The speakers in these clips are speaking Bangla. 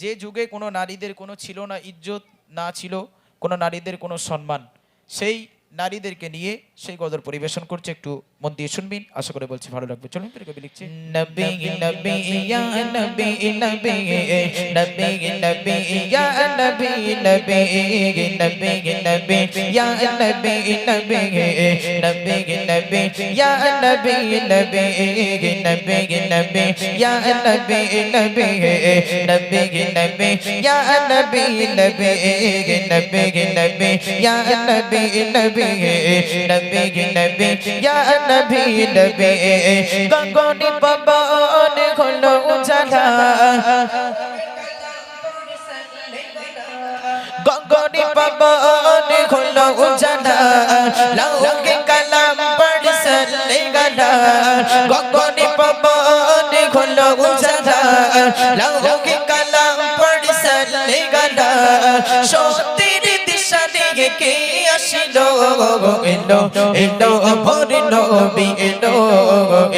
যে যুগে কোনো নারীদের কোনো ছিল না ইজ্জত, না ছিল কোনো নারীদের কোনো সম্মান, সেই নারীদেরকে নিয়ে সেই গদর পরিবেশন করছে। একটু মন দিয়ে শুনবেন আশা করে বলছি ভালো লাগবে চলুন ফিরে কবি লিখছে নবী নবী ইয়া নবী নবী নবী নবী ইয়া নবী নবী নবী নবী ইয়া নবী নবী নবী নবী ইয়া নবী নবী নবী নবী ইয়া নবী নবী নবী নবী ইয়া নবী নবী নবী নবী ইয়া নবী নবী নবী নবী ইয়া নবী নবী। গগনি পবন খোলো জালা গগনি পবন খোলো জালা লাউকে কালাম পড় সলে গলা। গগনি পবন খোলো জালা লাউকে কালাম পড় সলে গলা। এলো এলো ভোর নবী এলো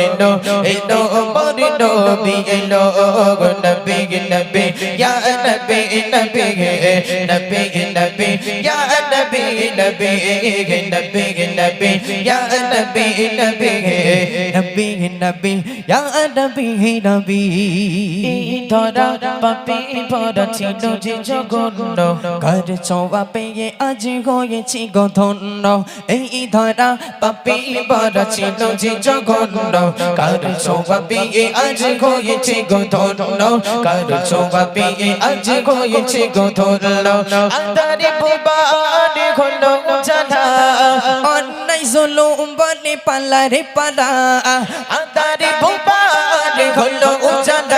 এলো এলো ভোর নবী এলো নবী নবী, ইয়া নবী নবী নবী নবী, ইয়া নবী নবী নবী নবী, ইয়া নবী নবী নবী নবী, ইয়া নবী নবী। ধরা পাপি ভরা ছিল যে জগন্ন কার ছোঁয়া পেয়ে আজ হয়েছি গো ধন্য এই ধরা পাপি ভরা ছিল যে জগন্ন কার ছোঁয়া পেয়ে আজ হয়েছে গধন্য? কার ছোঁয়া পেয়ে আজ হয়েছে গধন্য? আন্ধারে ভুবান হলো জানা। অন্যায় জুলুম বলে পালা রে পালা আন্ধারে ভুবান হলো জানা।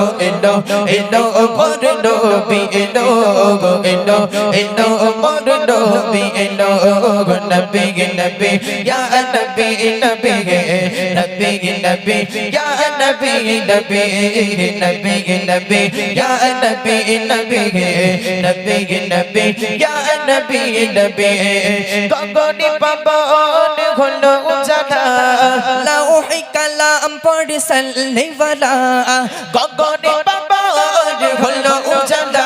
go endo endo upon endo be endo go endo endo upon endo be endo go nabi nabi ya nabi nabi nabi nabi ya nabi nabi nabi nabi ya nabi nabi nabi nabi ya nabi nabi go go ni baba হলো জানা লাউহি কালাম পড়ে সাল্লিওয়ালা গগনে বাবা হলো জানা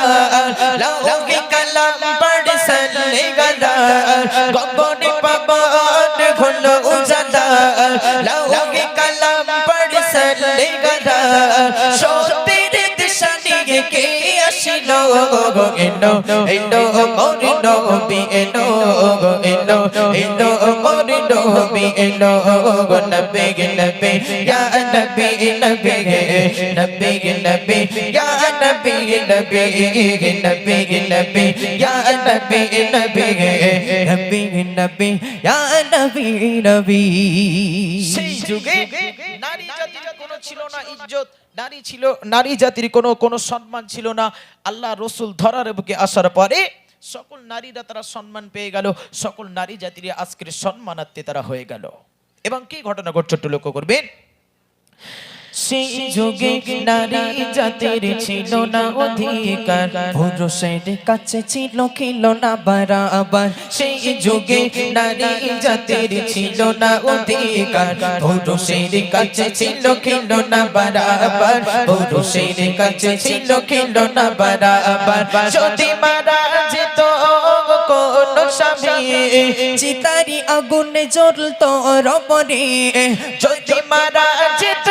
লাউহি কালাম পড়ে সাল্লিওয়ালা গগনে বাবা হলো জানা লাউহি কালাম পড়ে সাল্লিওয়ালা আসিলো এলো এলো মোর নবী এলো এলো এলো মোর নবী এলো নবী নবী ইয়া নবী নবী নবী নবী ইয়া নবী নবী নবী নবী ইয়া নবী নবী নবী নবী ইয়া ছিল না ইজ্জত নারী ছিল, নারী জাতির কোনো কোনো সম্মান ছিল না। আল্লাহ রসুল ধরার বুকে আসার পরে সকল নারীরা তারা সম্মান পেয়ে গেল, সকল নারী জাতির আজকের সম্মানার্থে তারা হয়ে গেল। এবং কি ঘটনা ঘটছে একটু লক্ষ্য করবেন? সেই যুগে নারী জাতির ছিল না অধিকার। পুরুষের কাছে ছিল ছিল না বারাবার। সেই যুগে নারী জাতির ছিল না অধিকার। পুরুষের কাছে ছিল ছিল না বারাবার পুরুষের কাছে ছিল ছিল না বারাবার। যদি মারা যেত কোন স্বামী চিতারি আগুনে জ্বলতো রবরে যদি মারা যেত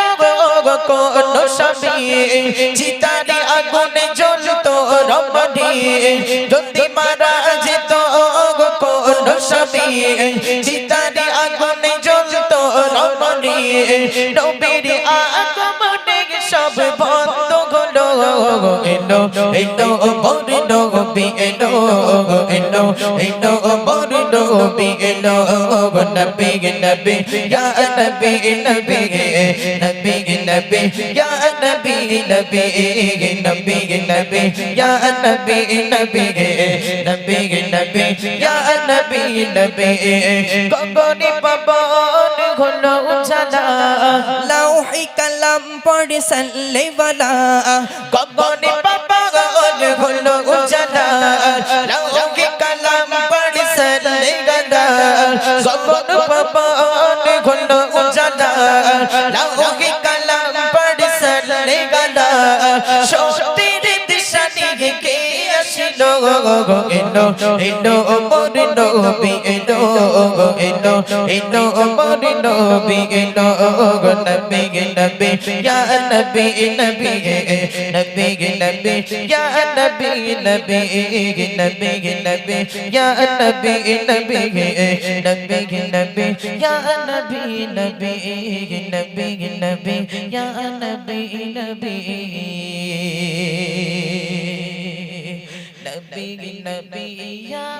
কোন স্বামী চিতারি আগুনে জ্বলত রমণী। যদি মারা যেত কোন স্বামী চিতারি আগুনে জ্বলত রমণী। নবীর আগমনে সব বন্ধ হলো। এলো এলো মোর নবী এলো এলো এলো মোর নবী এলো নবী নবী ইয়া নবী নবী নবী নবী ইয়া নবী নবী নবী নবী ইয়া নবী নবী নবী নবী ইয়া নবী নবী গগনে পাবন হলো উজালা লাউহি কালাম পড়ে সল্লে ওয়ালা আসিল এলো এলো মোর নবী